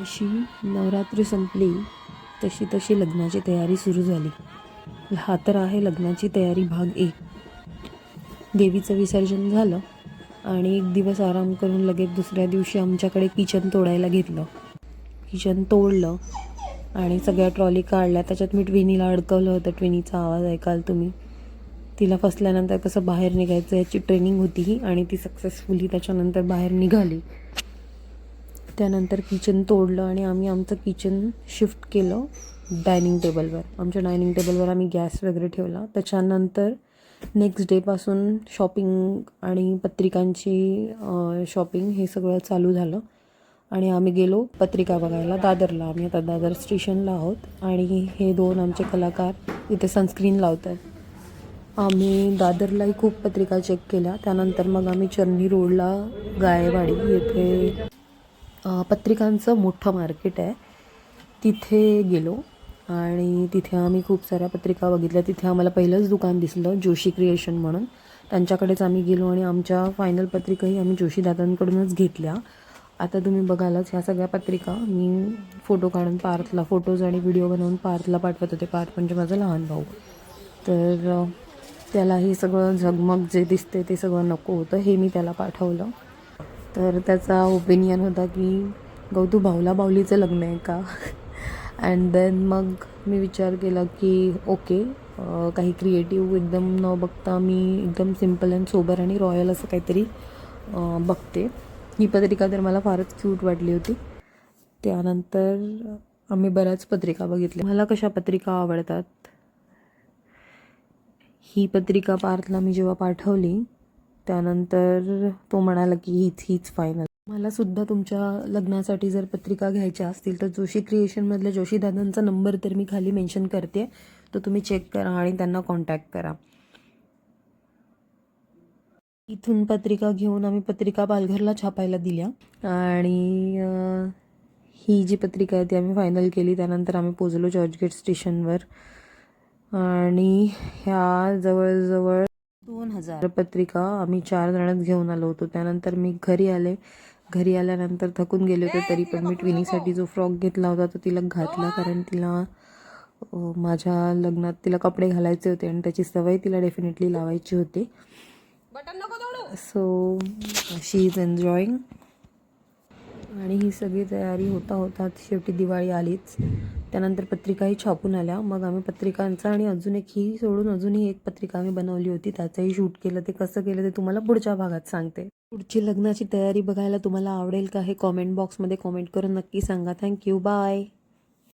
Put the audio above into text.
जशी नवरात्री संपली तशी तशी लग्नाची तयारी सुरू झाली. हा तर आहे लग्नाची तयारी भाग एक. देवीचं विसर्जन झालं आणि एक दिवस आराम करून लगेच दुसऱ्या दिवशी आमच्याकडे किचन तोडायला घेतलं. किचन तोडलं आणि सगळ्या ट्रॉली काढल्या. त्याच्यात मी ट्विनीला अडकवलं होतं. ट्विनीचा आवाज ऐकाल तुम्ही? तिला फसल्यानंतर कसं बाहेर निघायचं याची ट्रेनिंग होती आणि ती सक्सेसफुली त्याच्यानंतर बाहेर निघाली. त्यानंतर किचन तोडलं आणि आम्ही आमचं किचन शिफ्ट केलं डायनिंग टेबलवर आमच्या डायनिंग टेबलवर आम्ही गॅस वगैरे ठेवला. त्याच्यानंतर नेक्स्ट डेपासून शॉपिंग आणि पत्रिकांची शॉपिंग हे सगळं चालू झालं. आणि आम्ही गेलो पत्रिका बघायला दादरला. आम्ही आता दादर स्टेशनला आहोत आणि हे दोन आमचे कलाकार इथे सनस्क्रीन लावतात आम्ही दादरलाही खूप पत्रिका चेक केल्या. त्यानंतर मग आम्ही चर्नी रोडला गायवाडी येथे पत्रिकांचं मोठं मार्केट आहे. तिथे गेलो आणि तिथे आम्ही खूप साऱ्या पत्रिका बघितल्या. तिथे आम्हाला पहिलंच दुकान दिसलं जोशी क्रिएशन म्हणून. त्यांच्याकडेच आम्ही गेलो आणि आमच्या फायनल पत्रिकाही आम्ही जोशीदादांकडूनच घेतल्या. आता तुम्ही बघालच ह्या सगळ्या पत्रिका. मी फोटो काढून पार्थला फोटोज आणि व्हिडिओ बनवून पार्थला पाठवत होते. पार्थ म्हणजे माझा लहान भाऊ. तर त्याला हे सगळं झगमग जे दिसते ते सगळं नको होतं हे मी त्याला पाठवलं. तर त्याचा ओपिनियन होता की गौतू भाऊला बाहुलीचं लग्न आहे का? अँड देन मग मी विचार केला की ओके काही क्रिएटिव्ह एकदम न बघता मी एकदम सिंपल अँड सोबर आणि रॉयल असं काहीतरी बघते. ही पत्रिका तर मला फारच क्यूट वाटली होती. त्यानंतर आम्ही बऱ्याच पत्रिका बघितल्या. मला कशा पत्रिका आवडतात? ही पत्रिका पार्थला मी जेव्हा पाठवली त्यानंतर तो म्हणाला की हीच हीच फायनल मला सुद्धा तुमच्या लग्नासाठी जर पत्रिका घ्यायच्या असतील तर जोशी क्रिएशनमधल्या जोशी दादांचा नंबर तर मी खाली मेन्शन करते. तो तुम्ही चेक करा आणि त्यांना कॉन्टॅक्ट करा. इथून पत्रिका घेऊन आम्ही पत्रिका पालघरला छापायला दिल्या. आणि ही जी पत्रिका आहे ती आम्ही फायनल केली. त्यानंतर आम्ही पोचलो चर्चगेट स्टेशनवर आणि ह्या जवळजवळ दोन हजार. पत्रिका आम्ही चार जणच घेऊन आलो होतो. त्यानंतर मी घरी आले. घरी आल्यानंतर थकून गेले होते तरी पण मी ट्विनीसाठी जो फ्रॉक घेतला होता तो तिला घातला कारण तिला माझ्या लग्नात तिला कपडे घालायचे होते आणि त्याची सवय तिला डेफिनेटली लावायची होती. सो शी इज एन्जॉईंग आणि ही सगळी तयारी होता होता शेवटी दिवाळी आलीच. त्यानंतर पत्रिकाही छापून आल्या. मग आम्ही पत्रिकांचा आणि अजून एक ही सोडून अजूनही एक पत्रिका आम्ही बनवली होती. त्याचंही शूट केलं. ते कसं केलं ते तुम्हाला पुढच्या भागात सांगते. पुढची लग्नाची तयारी बघायला तुम्हाला आवडेल का हे कॉमेंट बॉक्समध्ये कॉमेंट करून नक्की सांगा. Thank you bye